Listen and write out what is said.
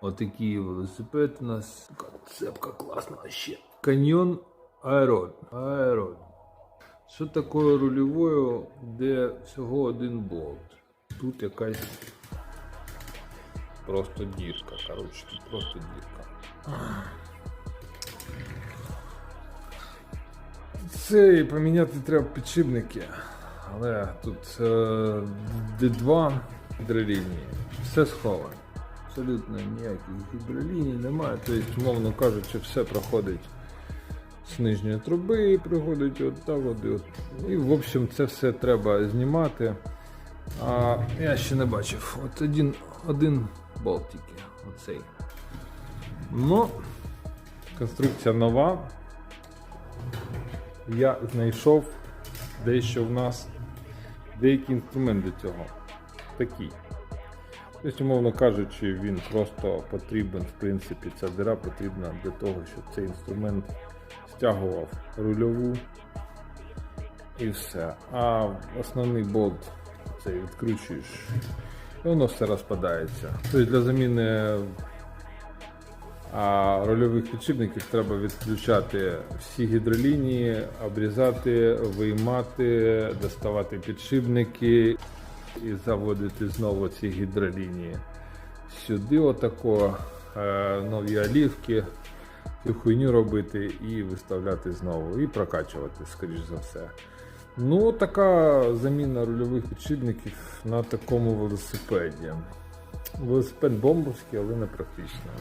Отакий велосипед у нас. Така цепка класна ще. Каньйон Аерон. Аерон. Що таке рульовою, де всього один болт? Тут якась просто дірка, коротше, тут просто дірка. Це і поміняти треба підшипники, але тут е, D2 гідролінії. Все сховано. Абсолютно ніяких гідроліній немає. Тобто, умовно кажучи, все проходить з нижньої труби, приходить от так от, от. І в общем це все треба знімати. А я ще не бачив. От один, один болт тільки. Оцей. Ну, конструкція нова. Я знайшов дещо в нас деякий інструмент до цього. Такий. Тобто, умовно кажучи, він просто потрібен, в принципі, ця дира потрібна для того, щоб цей інструмент стягував рульову і все. А основний болт цей відкручуєш, і воно все розпадається. Тобто для заміни а рольових підшипників треба відключати всі гідролінії, обрізати, виймати, доставати підшипники і заводити знову ці гідролінії. Сюди отако е, нові олівки, цю хуйню робити і виставляти знову, і прокачувати, скоріш за все. Ну, така заміна рульових підшипників на такому велосипеді. Велосипед бомбовський, але не практичний.